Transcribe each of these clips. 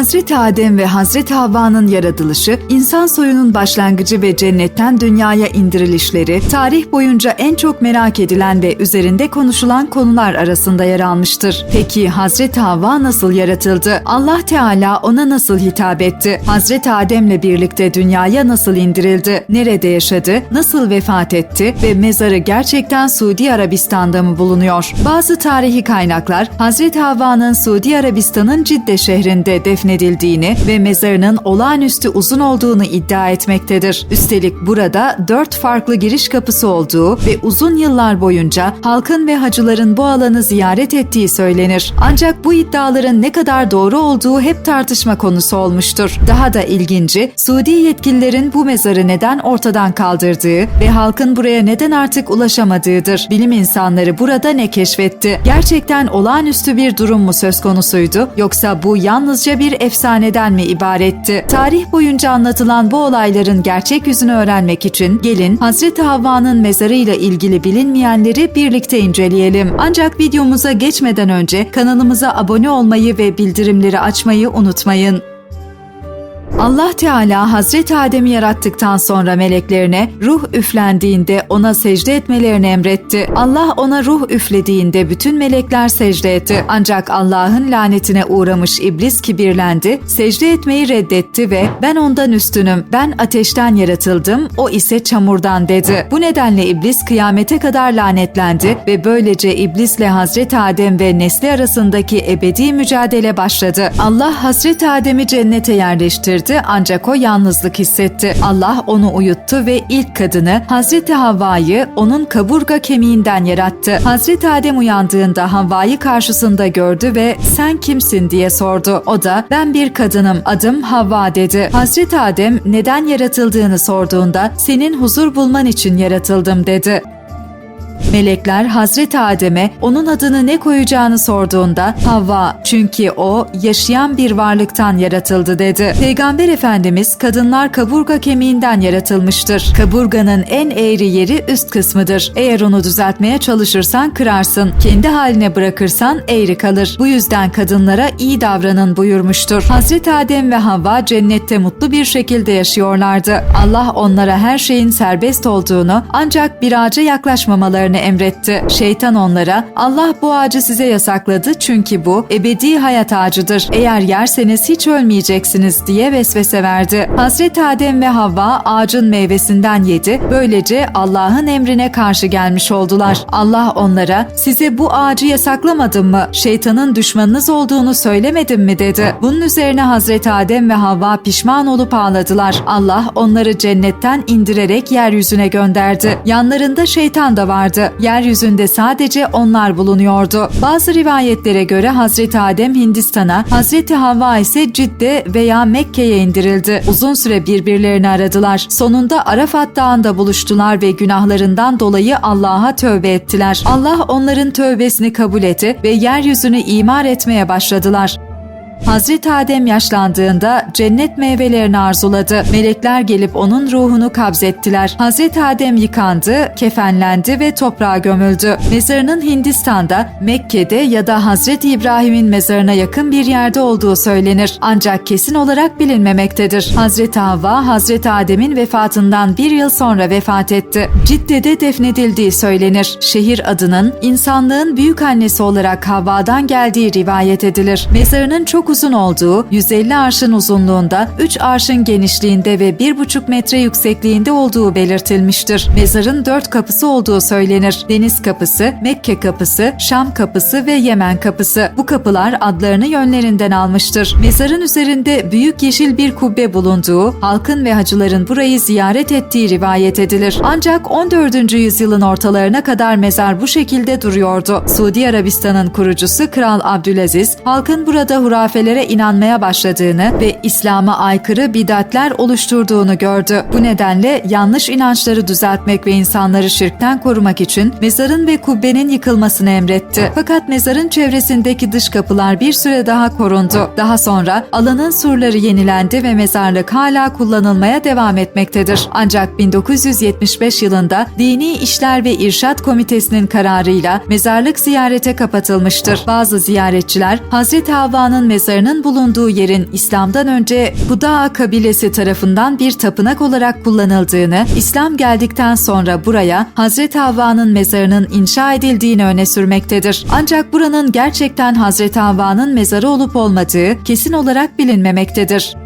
Hazreti Adem ve Hazreti Havva'nın yaratılışı, insan soyunun başlangıcı ve cennetten dünyaya indirilişleri, tarih boyunca en çok merak edilen ve üzerinde konuşulan konular arasında yer almıştır. Peki Hazreti Havva nasıl yaratıldı? Allah Teala ona nasıl hitap etti? Hazreti Adem'le birlikte dünyaya nasıl indirildi? Nerede yaşadı? Nasıl vefat etti? Ve mezarı gerçekten Suudi Arabistan'da mı bulunuyor? Bazı tarihi kaynaklar Hazreti Havva'nın Suudi Arabistan'ın Cidde şehrinde defnedildiğini ve mezarının olağanüstü uzun olduğunu iddia etmektedir. Üstelik burada dört farklı giriş kapısı olduğu ve uzun yıllar boyunca halkın ve hacıların bu alanı ziyaret ettiği söylenir. Ancak bu iddiaların ne kadar doğru olduğu hep tartışma konusu olmuştur. Daha da ilginci, Suudi yetkililerin bu mezarı neden ortadan kaldırdığı ve halkın buraya neden artık ulaşamadığıdır. Bilim insanları burada ne keşfetti? Gerçekten olağanüstü bir durum mu söz konusuydu yoksa bu yalnızca bir efsaneden mi ibaretti? Tarih boyunca anlatılan bu olayların gerçek yüzünü öğrenmek için gelin Hazreti Havva'nın mezarıyla ilgili bilinmeyenleri birlikte inceleyelim. Ancak videomuza geçmeden önce kanalımıza abone olmayı ve bildirimleri açmayı unutmayın. Allah Teala Hazreti Adem'i yarattıktan sonra meleklerine ruh üflendiğinde ona secde etmelerini emretti. Allah ona ruh üflediğinde bütün melekler secde etti. Ancak Allah'ın lanetine uğramış iblis kibirlendi, secde etmeyi reddetti ve ben ondan üstünüm, ben ateşten yaratıldım, o ise çamurdan dedi. Bu nedenle iblis kıyamete kadar lanetlendi ve böylece iblisle Hazreti Adem ve nesli arasındaki ebedi mücadele başladı. Allah Hazreti Adem'i cennete yerleştirdi ancak o yalnızlık hissetti. Allah onu uyuttu ve ilk kadını Hazreti Havva'yı onun kaburga kemiğinden yarattı. Hazreti Adem uyandığında Havva'yı karşısında gördü ve sen kimsin diye sordu. O da ben bir kadınım adım Havva dedi. Hazreti Adem neden yaratıldığını sorduğunda senin huzur bulman için yaratıldım dedi. Melekler Hazreti Adem'e onun adını ne koyacağını sorduğunda Havva çünkü o yaşayan bir varlıktan yaratıldı dedi. Peygamber Efendimiz kadınlar kaburga kemiğinden yaratılmıştır. Kaburganın en eğri yeri üst kısmıdır. Eğer onu düzeltmeye çalışırsan kırarsın. Kendi haline bırakırsan eğri kalır. Bu yüzden kadınlara iyi davranın buyurmuştur. Hazreti Adem ve Havva cennette mutlu bir şekilde yaşıyorlardı. Allah onlara her şeyin serbest olduğunu ancak bir ağaca yaklaşmamalarını emretti. Şeytan onlara Allah bu ağacı size yasakladı çünkü bu ebedi hayat ağacıdır. Eğer yerseniz hiç ölmeyeceksiniz diye vesvese verdi. Hazreti Adem ve Havva ağacın meyvesinden yedi. Böylece Allah'ın emrine karşı gelmiş oldular. Allah onlara size bu ağacı yasaklamadım mı? Şeytanın düşmanınız olduğunu söylemedim mi dedi. Bunun üzerine Hazreti Adem ve Havva pişman olup ağladılar. Allah onları cennetten indirerek yeryüzüne gönderdi. Yanlarında şeytan da vardı. Yeryüzünde sadece onlar bulunuyordu. Bazı rivayetlere göre Hazreti Adem Hindistan'a, Hazreti Havva ise Cidde veya Mekke'ye indirildi. Uzun süre birbirlerini aradılar. Sonunda Arafat Dağı'nda buluştular ve günahlarından dolayı Allah'a tövbe ettiler. Allah onların tövbesini kabul etti ve yeryüzünü imar etmeye başladılar. Hazreti Adem yaşlandığında cennet meyvelerini arzuladı. Melekler gelip onun ruhunu kabzettiler. Hazreti Adem yıkandı, kefenlendi ve toprağa gömüldü. Mezarının Hindistan'da, Mekke'de ya da Hazreti İbrahim'in mezarına yakın bir yerde olduğu söylenir. Ancak kesin olarak bilinmemektedir. Hazreti Havva, Hazreti Adem'in vefatından bir yıl sonra vefat etti. Cidde'de defnedildiği söylenir. Şehir adının insanlığın büyük annesi olarak Havva'dan geldiği rivayet edilir. Mezarının çok uzun olduğu, 150 arşın uzunluğunda, 3 arşın genişliğinde ve 1,5 metre yüksekliğinde olduğu belirtilmiştir. Mezarın 4 kapısı olduğu söylenir. Deniz kapısı, Mekke kapısı, Şam kapısı ve Yemen kapısı. Bu kapılar adlarını yönlerinden almıştır. Mezarın üzerinde büyük yeşil bir kubbe bulunduğu, halkın ve hacıların burayı ziyaret ettiği rivayet edilir. Ancak 14. yüzyılın ortalarına kadar mezar bu şekilde duruyordu. Suudi Arabistan'ın kurucusu Kral Abdülaziz, halkın burada hurafelere inanmaya başladığını ve İslam'a aykırı bidatler oluşturduğunu gördü. Bu nedenle yanlış inançları düzeltmek ve insanları şirkten korumak için mezarın ve kubbenin yıkılmasını emretti. Fakat mezarın çevresindeki dış kapılar bir süre daha korundu. Daha sonra alanın surları yenilendi ve mezarlık hala kullanılmaya devam etmektedir. Ancak 1975 yılında Dini İşler ve İrşat Komitesi'nin kararıyla mezarlık ziyarete kapatılmıştır. Bazı ziyaretçiler Hazreti Havva'nın mezarını mezarının bulunduğu yerin İslam'dan önce Hudaa kabilesi tarafından bir tapınak olarak kullanıldığını, İslam geldikten sonra buraya Hazreti Havva'nın mezarının inşa edildiğini öne sürmektedir. Ancak buranın gerçekten Hazreti Havva'nın mezarı olup olmadığı kesin olarak bilinmemektedir.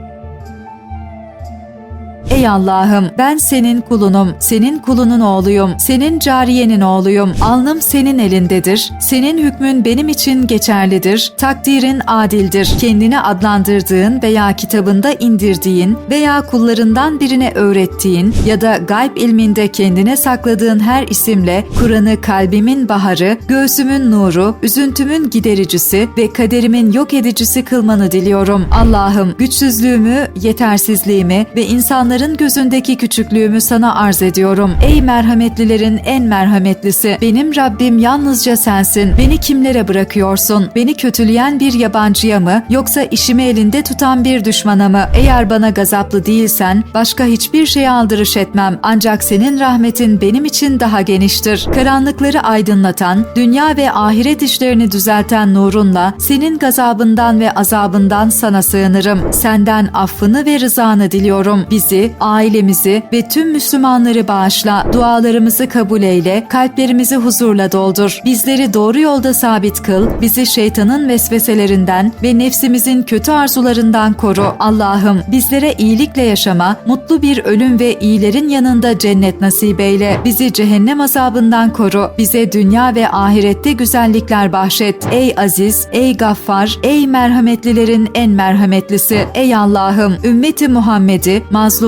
Ey Allah'ım ben senin kulunum, senin kulunun oğluyum, senin cariyenin oğluyum. Alnım senin elindedir. Senin hükmün benim için geçerlidir. Takdirin adildir. Kendini adlandırdığın veya kitabında indirdiğin veya kullarından birine öğrettiğin ya da gayb ilminde kendine sakladığın her isimle Kur'an'ı kalbimin baharı, göğsümün nuru, üzüntümün gidericisi ve kaderimin yok edicisi kılmanı diliyorum. Allah'ım güçsüzlüğümü, yetersizliğimi ve insanların gözündeki küçüklüğümü sana arz ediyorum. Ey merhametlilerin en merhametlisi, benim Rabbim yalnızca sensin. Beni kimlere bırakıyorsun? Beni kötüleyen bir yabancıya mı yoksa işimi elinde tutan bir düşmana mı? Eğer bana gazaplı değilsen başka hiçbir şeye aldırış etmem. Ancak senin rahmetin benim için daha geniştir. Karanlıkları aydınlatan, dünya ve ahiret işlerini düzelten nurunla senin gazabından ve azabından sana sığınırım. Senden affını ve rızanı diliyorum. Bizi, ailemizi ve tüm Müslümanları bağışla. Dualarımızı kabul eyle, kalplerimizi huzurla doldur. Bizleri doğru yolda sabit kıl, bizi şeytanın vesveselerinden ve nefsimizin kötü arzularından koru. Allah'ım bizlere iyilikle yaşama, mutlu bir ölüm ve iyilerin yanında cennet nasip eyle. Bizi cehennem azabından koru. Bize dünya ve ahirette güzellikler bahşet. Ey aziz, ey gaffar, ey merhametlilerin en merhametlisi. Ey Allah'ım ümmeti Muhammed'i,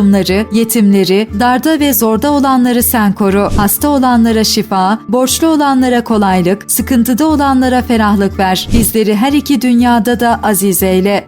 mazlumları, yetimleri, darda ve zorda olanları sen koru. Hasta olanlara şifa, borçlu olanlara kolaylık, sıkıntıda olanlara ferahlık ver. Bizleri her iki dünyada da aziz eyle.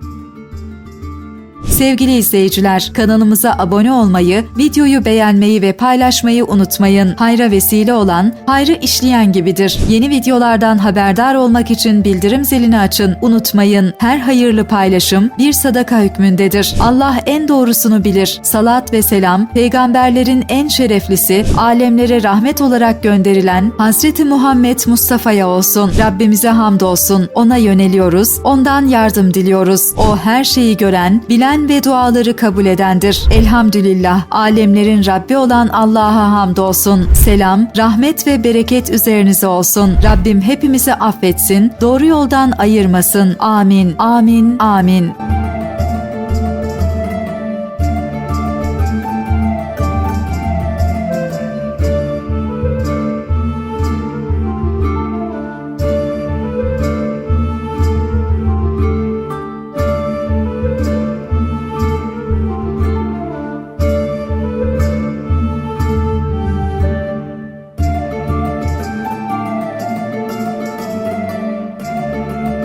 Sevgili izleyiciler, kanalımıza abone olmayı, videoyu beğenmeyi ve paylaşmayı unutmayın. Hayra vesile olan, hayrı işleyen gibidir. Yeni videolardan haberdar olmak için bildirim zilini açın. Unutmayın, her hayırlı paylaşım bir sadaka hükmündedir. Allah en doğrusunu bilir. Salat ve selam, peygamberlerin en şereflisi, alemlere rahmet olarak gönderilen Hazreti Muhammed Mustafa'ya olsun. Rabbimize hamdolsun. Ona yöneliyoruz. Ondan yardım diliyoruz. O her şeyi gören, bilen ve duaları kabul edendir. Elhamdülillah. Alemlerin Rabbi olan Allah'a hamdolsun. Selam, rahmet ve bereket üzerinize olsun. Rabbim hepimizi affetsin, doğru yoldan ayırmasın. Amin. Amin. Amin.